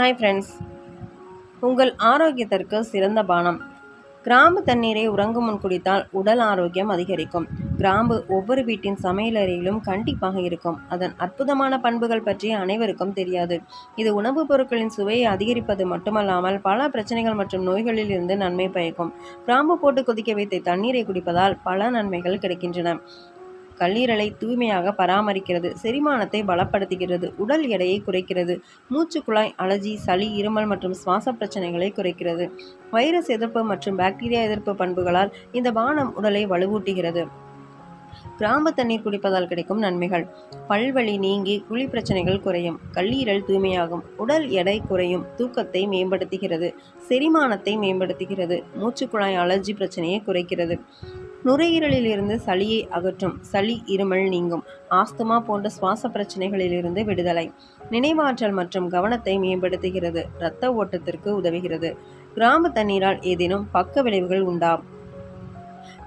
Hi friends உங்கள் ஆரோக்கியத்திற்கு சிறந்த பானம். கிராம்பு தண்ணீரை உறங்கும் முன் குடித்தால் உடல் ஆரோக்கியம் அதிகரிக்கும். கிராம்பு ஒவ்வொரு வீட்டின் சமையலறையிலும் கண்டிப்பாக இருக்கும். அதன் அற்புதமான பண்புகள் பற்றி அனைவருக்கும் தெரியாது. இது உணவுப் பொருட்களின் சுவையை அதிகரிப்பது மட்டுமல்லாமல் பல பிரச்சனைகள் மற்றும் நோய்களில் இருந்து நன்மை பயக்கும். கிராம்பு போட்டு கொதிக்க வைத்த தண்ணீரை குடிப்பதால் பல நன்மைகள் கிடைக்கின்றன. கல்லீரலை தூய்மையாக பராமரிக்கிறது செரிமானத்தை பலப்படுத்துகிறது உடல் எடையை குறைக்கிறது மூச்சு குழாய் அலர்ஜி சளி இருமல் மற்றும் சுவாச பிரச்சனைகளை குறைக்கிறது. வைரஸ் எதிர்ப்பு மற்றும் பாக்டீரியா எதிர்ப்பு பண்புகளால் இந்த பானம் உடலை வலுவூட்டுகிறது. கிராம்பு தண்ணீர் குடிப்பதால் கிடைக்கும் நன்மைகள். பல்வழி நீங்கி குழி பிரச்சனைகள் குறையும். கல்லீரல் தூய்மையாகும். உடல் எடை குறையும். தூக்கத்தை மேம்படுத்துகிறது. செரிமானத்தை மேம்படுத்துகிறது. மூச்சுக்குழாய் அலர்ஜி பிரச்சனையை குறைக்கிறது. நுரையீரலில் இருந்து சளியை அகற்றும். சளி இருமல் நீங்கும். ஆஸ்துமா போன்ற சுவாச பிரச்சனைகளிலிருந்து விடுதலை. நினைவாற்றல் மற்றும் கவனத்தை மேம்படுத்துகிறது. இரத்த ஓட்டத்திற்கு உதவுகிறது. கிராம்பு தண்ணீரால் ஏதேனும் பக்க விளைவுகள் உண்டா?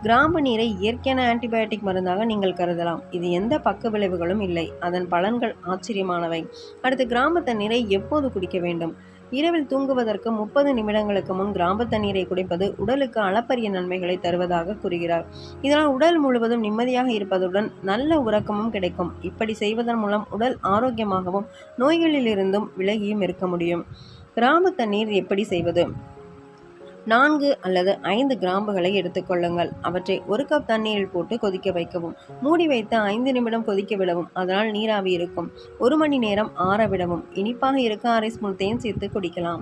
கிராம்பு நீரை இயற்கையான ஆன்டிபயோட்டிக் மருந்தாக நீங்கள் கருதலாம். இது எந்த பக்க விளைவுகளும் இல்லை. அதன் பலன்கள் ஆச்சரியமானவை. அடுத்து கிராம்பு தண்ணீரை எப்போது குடிக்க வேண்டும்? இரவில் தூங்குவதற்கு முப்பது நிமிடங்களுக்கு முன் கிராம்பு தண்ணீரை குடிப்பது உடலுக்கு அளப்பரிய நன்மைகளை தருவதாக கூறுகிறார். இதனால் உடல் முழுவதும் நிம்மதியாக இருப்பதுடன் நல்ல உறக்கமும் கிடைக்கும். இப்படி செய்வதன் மூலம் உடல் ஆரோக்கியமாகவும் நோய்களிலிருந்தும் விலகியும் இருக்க முடியும். கிராம்பு தண்ணீர் எப்படி செய்வது? நான்கு அல்லது ஐந்து கிராம்புகளை எடுத்துக்கொள்ளுங்கள் அவற்றை ஒரு கப் தண்ணீரில் போட்டு கொதிக்க வைக்கவும். மூடி வைத்து ஐந்து நிமிடம் கொதிக்க விடவும். அதனால் நீராவி இருக்கும். ஒரு மணி நேரம் ஆற விடவும். இனிப்பாக இருக்க அரை ஸ்பூன் தேன் சேர்த்து குடிக்கலாம்.